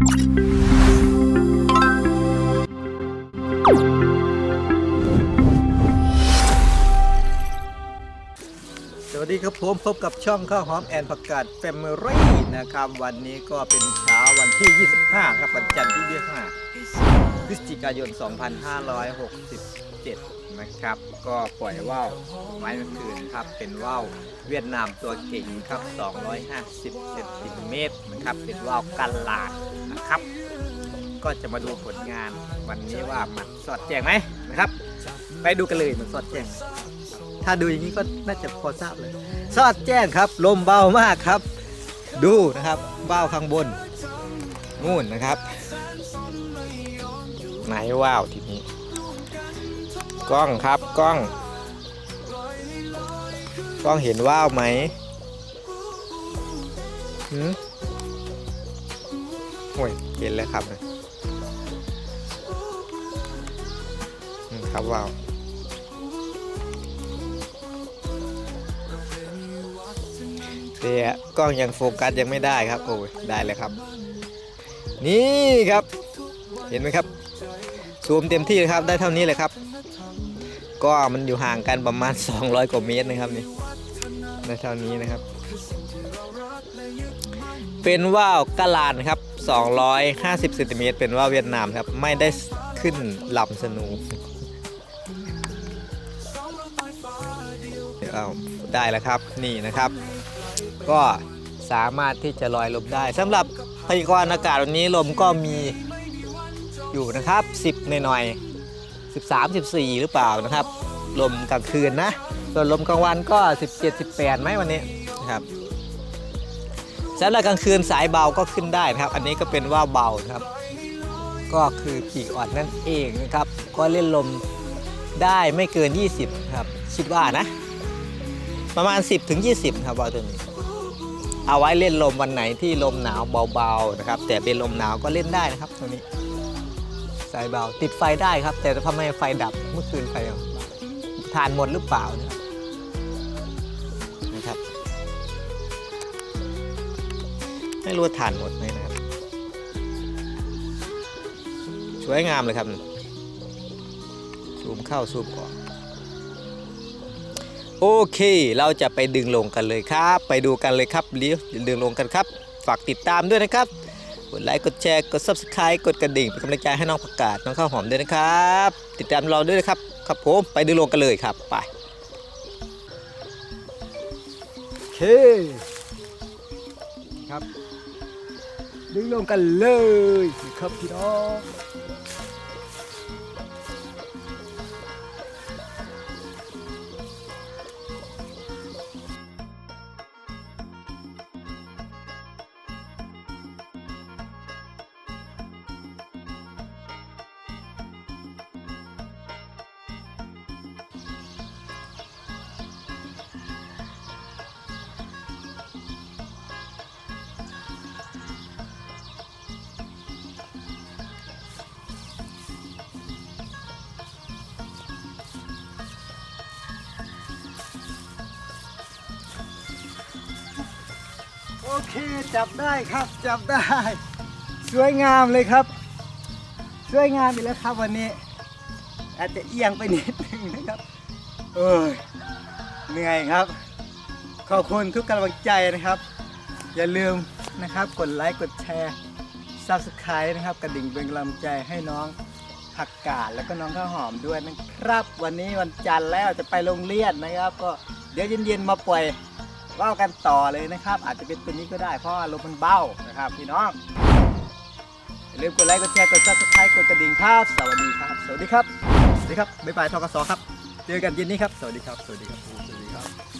สวัสดีครับผมพบกับช่องข้าวหอมแอนผักกาดแฟมิลี่นะครับ วันนี้ก็เป็นเช้าวันที่ 25 ครับวันจันทร์ที่25พฤศจิกายน 2567 นะครับ ก็ปล่อยว่าวไม้เมื่อคืนครับ เป็นว่าวเวียดนามตัวเก่งครับ 250 เซนติเมตรนะครับ เป็นว่าวกันลาด นะครับ ก็จะมาดูผลงานวันนี้ว่ามันสอดแจ้งไหมนะครับ ไปดูกันเลยมันสอดแจ้ง ถ้าดูอย่างนี้ก็น่าจะพอทราบเลย สอดแจ้งครับ ลมเบามากครับ ดูนะครับเบาข้างบนนู่นนะครับไหนว้าวทีนี้กล้องครับกล้อง กล้องเห็นว้าวไหมหืม โอ้ยเห็นแล้วครับอืมครับว้าวเดี๋ยวกล้องยังโฟกัสยังไม่ได้ครับโอ้ยได้เลยครับ นี่ครับ เห็นไหมครับซูมเต็มที่เลยครับได้เท่านี้เลยครับ ก็มันอยู่ห่างกันประมาณ 200 กว่าเมตรนะครับนี่ได้เท่านี้นะครับ เป็นว่าวกะลานครับ 250เซนติเมตรเป็นว่าเวียดนามครับ ไม่ได้ขึ้นลำสนู เดี๋ยวเอาได้แล้วครับนี่นะครับ ก็สามารถที่จะลอยลมได้สำหรับพยากรณ์อากาศวันนี้ลมก็มีอยู่นะครับ 10หน่อยๆ13 14 หรือเปล่านะครับ ลมกลางคืนนะ ส่วนลมกลางวันก็ 17 18ไหมวันนี้นะครับ สำหรับกลางคืนสายเบาก็ขึ้นได้นะครับ อันนี้ก็เป็นว่าเบานะครับ ก็คือปีกอ่อนนั่นเองนะครับ ก็เล่นลมได้ไม่เกิน 20ครับคิดว่านะ ประมาณ 10ถึง20ครับว่าวตัวนี้ เอาไว้เล่นลมวันไหนที่ลมหนาวเบาๆนะครับ แต่เป็นลมหนาวก็เล่นได้นะครับตัวนี้สายเบาติดไฟได้ครับ แต่ทำไมไฟดับเมื่อคืนไฟทานหมดหรือเปล่านะครับ ไม่รู้ว่าทานหมดไหมนะครับสวยงามเลยครับซูมเข้าซูมออกโอเค เราจะไปดึงลงกันเลยครับ ไปดูกันเลยครับเลี้ยวดึงลงกันครับ ฝากติดตามด้วยนะครับ กดไลค์กดแชร์กด subscribe กดกระดิ่งเป็นกำลังใจให้น้องประกาศน้องข้าวหอมด้วยนะครับ ติดตามเราด้วยนะครับครับผมไปดึงลงกันเลยครับไปโอเคครับ ดึงลงกันเลยครับพี่น้อง โอเคจับได้ครับจับได้ สวยงามเลยครับ สวยงามอีกแล้วครับวันนี้ อาจจะเอียงไปนิดนึงนะครับเออเหนื่อยครับ ขอบคุณทุกกำลังใจนะครับ อย่าลืมนะครับกดไลค์กดแชร์ซับสไครต์นะครับ กระดิ่งเป็นกำลังใจให้น้องผักกาดแล้วก็น้องข้าวหอมด้วยนะครับ วันนี้วันจันทร์แล้วจะไปโรงเรียนนะครับ ก็เดี๋ยวเย็นๆมาปล่อย ว่ากันต่อเลยนะครับ อาจจะเป็นตัวนี้ก็ได้เพราะอาลมมันเบ้านะครับ พี่น้องอย่าลืมกดไลค์กดแชร์กดซับสไครต์กดกระดิ่งครับ สวัสดีครับ สวัสดีครับสวัสดีครับบ๊ายบายทกสครับ เจอกันเย็นนี้ครับ สวัสดีครับ สวัสดีครับสวัสดีครับ